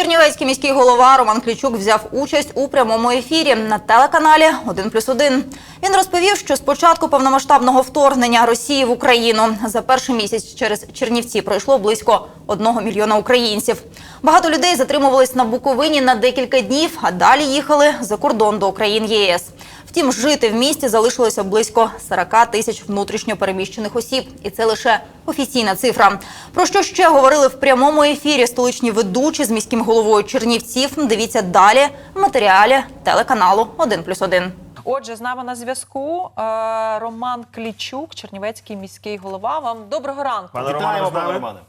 Чернівецький міський голова Роман Клічук взяв участь у прямому ефірі на телеканалі «1 плюс 1». Він розповів, що з початку повномасштабного вторгнення Росії в Україну за перший місяць через Чернівці пройшло близько одного мільйона українців. Багато людей затримувались на Буковині на декілька днів, а далі їхали за кордон до країн ЄС. Втім, жити в місті залишилося близько 40 тисяч внутрішньо переміщених осіб, і це лише офіційна цифра. Про що ще говорили в прямому ефірі столичні ведучі з міським головою Чернівців? Дивіться далі в матеріалі телеканалу «1 плюс 1». Отже, з нами на зв'язку е, Роман Клічук, Чернівецький міський голова. Вам доброго ранку. Пане Романе, пане Романе.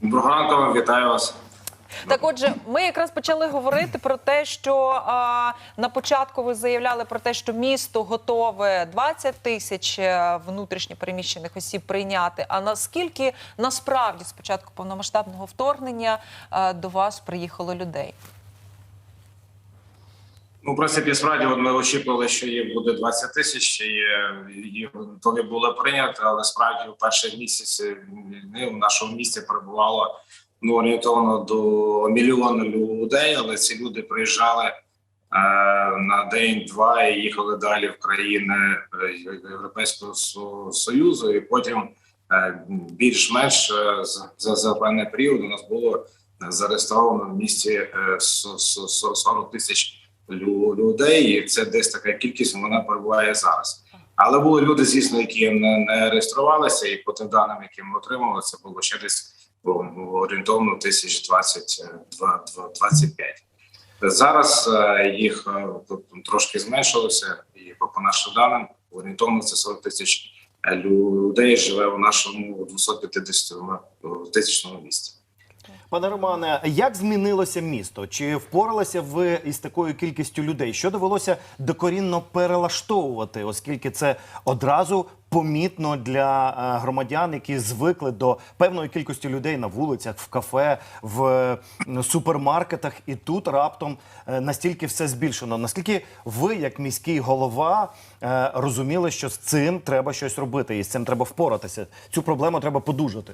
Доброго ранку вам, вітаю вас. Так, отже, ми якраз почали говорити про те, що а, на початку ви заявляли про те, що місто готове 20 тисяч е, внутрішньо переміщених осіб прийняти. А наскільки насправді з початку повномасштабного вторгнення е, до вас приїхало людей? Ну, в принципі, справді ми очікували, що їх буде 20 тисяч, і е, їх готові були прийняти, але справді у перший місяць війни в нашому місті перебувало ну, орієнтовно до мільйона людей, але ці люди приїжджали е, на день-два і їхали далі в країни е, Європейського Со- Союзу, і потім е, більш-менш е, за, за, певний період у нас було зареєстровано в місті е, со- со- со- 40 тисяч людей, і це десь така кількість вона перебуває зараз. Але були люди, звісно, які не, реєструвалися, і по тим даним, які ми отримали, це було ще десь орієнтовно тисяч 20, е, два- два- 25. Зараз е, їх е, трошки зменшилося, і по, нашим даним орієнтовно це 40 тисяч людей живе в нашому 250 тисячному місті. Пане Романе, як змінилося місто? Чи впоралися ви із такою кількістю людей? Що довелося докорінно перелаштовувати, оскільки це одразу помітно для е, громадян, які звикли до певної кількості людей на вулицях, в кафе, в супермаркетах, і тут раптом е, настільки все збільшено. Наскільки ви, як міський голова, е, розуміли, що з цим треба щось робити, і з цим треба впоратися? Цю проблему треба подужати.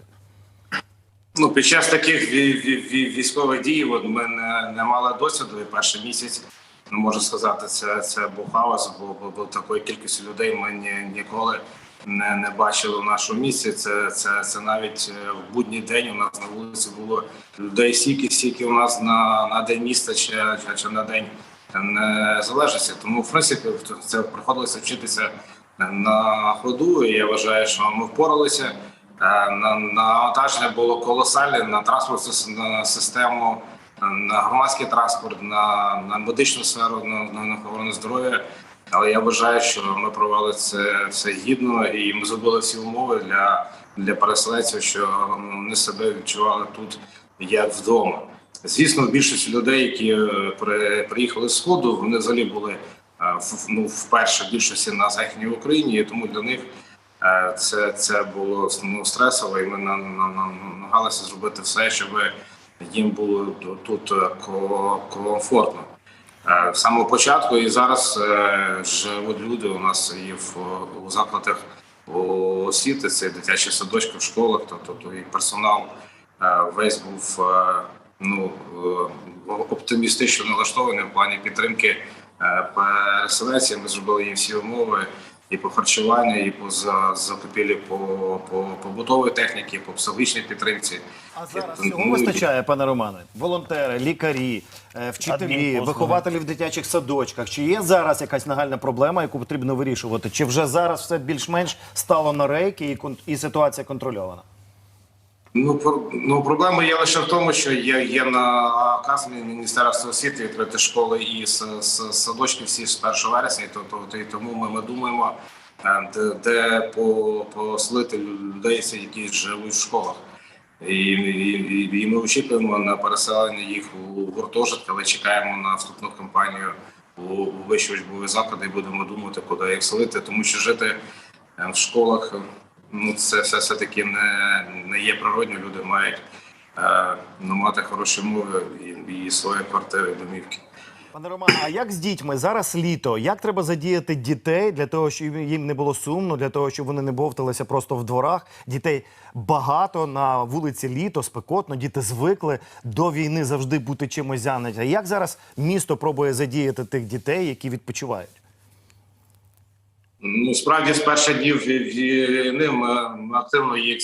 Ну, під час таких ві- ві- ві- військових дій от ми не, не мали досвіду. І перший місяць ну, можу сказати, це, це був хаос, бо, бо, такої кількості людей ми ні, ніколи не, не бачили в нашому місті. Це, це, це навіть е, в будній день у нас на вулиці було людей стільки, стільки у нас на, на день міста чи, чи на день незалежності. Тому, в принципі, це приходилося вчитися на ходу. І я вважаю, що ми впоралися. Е, На навантаження було колосальне на транспортну систему, на громадський транспорт, на, на медичну сферу, на, на, охорону здоров'я. Але я вважаю, що ми провели це все гідно і ми зробили всі умови для, для переселенців, що ну, вони себе відчували тут як вдома. Звісно, більшість людей, які е, при, приїхали з сходу, вони взагалі були е, ну, вперше більшості на західній Україні, і тому для них Це, це було ну, стресово, і ми на- на- на- намагалися зробити все, щоб їм було тут е, комфортно. Е, З самого початку і зараз е, живуть люди у нас і в у закладах освіти, це дитячі садочки в школах, тобто то і персонал е, весь був е, ну, е, оптимістично налаштований в плані підтримки е, переселенців. Ми зробили їм всі умови і по харчуванню, і по за- закупівлі по, по побутової техніки, по психологічній підтримці. А зараз цього ну, вистачає, пане Романе? Волонтери, лікарі, е, вчителі, вихователі в дитячих садочках. Чи є зараз якась нагальна проблема, яку потрібно вирішувати? Чи вже зараз все більш-менш стало на рейки і, і ситуація контрольована? Ну, ну проблема є лише в тому, що є, є наказ Міністерства освіти відкрити школи і с, с, садочки всі з 1 вересня, і то, то, і тому ми, ми думаємо, е, де, де по, поселити людей, які живуть в школах. І, і, і, ми очікуємо на переселення їх у гуртожитки, але чекаємо на вступну кампанію у, у вищі учбові заклади і будемо думати, куди їх селити, тому що жити е, в школах ну це все все таки не, не є природньо. Люди мають е, ну, мати хороші мови і, і свої квартири, домівки. Пане Романе, а як з дітьми зараз літо? Як треба задіяти дітей для того, щоб їм не було сумно, для того, щоб вони не бовталися просто в дворах? Дітей багато на вулиці літо, спекотно, діти звикли до війни завжди бути чимось зайняті. А Як зараз місто пробує задіяти тих дітей, які відпочивають? Ну, справді з перших днів ві- війни ми активно їх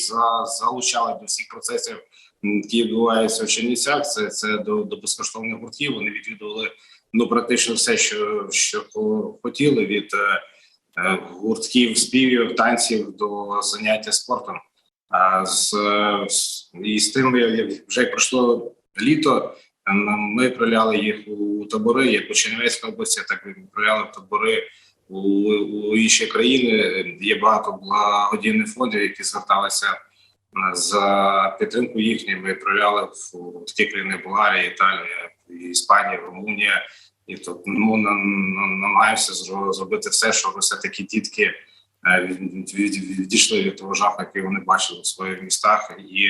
залучали до всіх процесів, які відбуваються в Чернівцях. Це, це до, до безкоштовних гуртків. Вони відвідували ну практично все, що, що хотіли від е, е, гуртків, співів, танців до заняття спортом. А з, з і з тим вже пройшло літо. Ми відправляли їх у табори, як у Чернівецькій області, так і в табори у, у інші країни. Є багато благодійних фондів, які зверталися е, за підтримку їхньої. Ми відправляли в, в такі країни Болгарія, Італія, Іспанія, Румунія. І тут ну, на- на- намагаємося зро- зробити все, щоб все таки дітки е, від- від- відійшли від того жаху, який вони бачили у своїх містах, і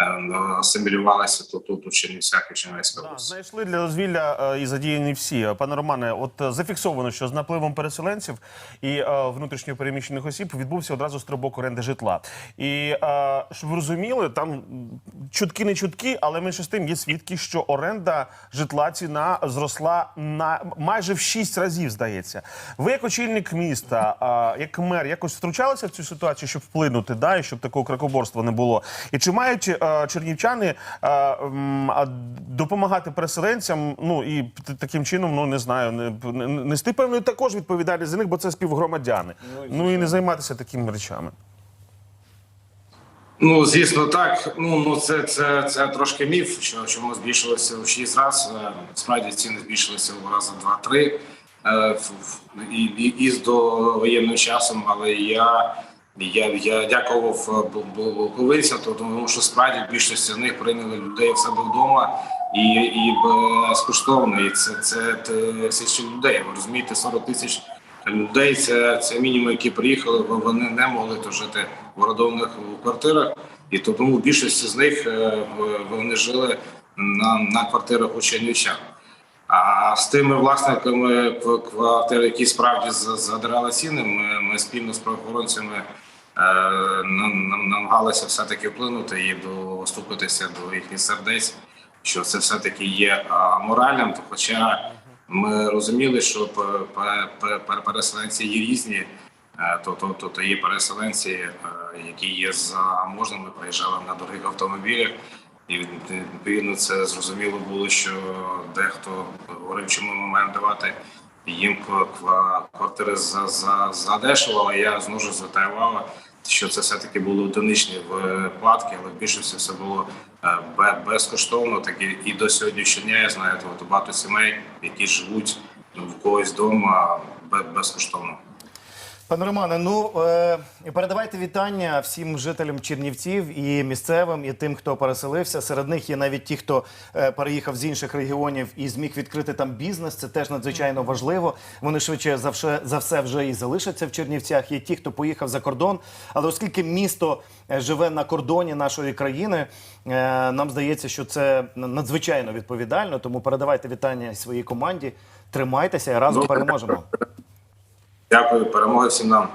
е, асимілювалися тут, тут у Чернівцях і Чернівецькій Да, знайшли для дозвілля е, і задіяні всі. Пане Романе, от е, зафіксовано, що з напливом переселенців і внутрішньо переміщених осіб відбувся одразу стрибок оренди житла. І щоб ви розуміли, там чутки не чутки, але менше з тим є свідки, що оренда житла ціна зросла на майже в шість разів, здається. Ви як очільник міста, як мер, якось втручалися в цю ситуацію, щоб вплинути, да, і щоб такого кракоборства не було. І чи мають чернівчани е, допомагати переселенцям? Ну і таким чином, ну не знаю, не, не, нести певною також відповідальність за них, бо це співгромадяни. Ну і не займатися такими речами. Ну, звісно, так. Ну, ну це, це, це трошки міф, що чому збільшилося в 6 разів. Е, Справді ціни збільшилися в рази 2-3 е, і, і, і з довоєнним часом, але я. Я, я дякував е, то- тому що справді більшість з них прийняли людей в себе вдома і, і безкоштовно. І це, це тисячі людей. Ви розумієте, 40 тисяч людей це, це мінімум, які приїхали, бо вони не могли то жити в орендованих квартирах, і тому більшість з них е, вони жили на, на квартирах у Чернівчан. А з тими власниками кв- квартир, які справді за- задрали ціни, ми, ми спільно з правоохоронцями е, нам- нам- намагалися все-таки вплинути і доступитися до їхніх сердець, що це все-таки є а, моральним. То хоча ми розуміли, що пе- пе- пе- пе- переселенці є різні, е, то, то, то, то є переселенці, е, які є заможними, приїжджали на дорогих автомобілях. І відповідно це зрозуміло було, що дехто говорив, чому ми маємо давати їм ква- ква- квартири за, за, за дешево, але я знову ж звертаю що це все-таки були одиничні випадки, але в більшості все було е, безкоштовно. Так і, до сьогоднішнього дня я знаю багато сімей, які живуть в когось вдома безкоштовно. Пане Романе, ну е, передавайте вітання всім жителям Чернівців і місцевим, і тим, хто переселився. Серед них є навіть ті, хто е, переїхав з інших регіонів і зміг відкрити там бізнес. Це теж надзвичайно важливо. Вони швидше за все, за все вже і залишаться в Чернівцях. Є ті, хто поїхав за кордон. Але оскільки місто е, живе на кордоні нашої країни, е, нам здається, що це надзвичайно відповідально. Тому передавайте вітання своїй команді. Тримайтеся і разом Добре. переможемо. Дякую, перемоги всім нам.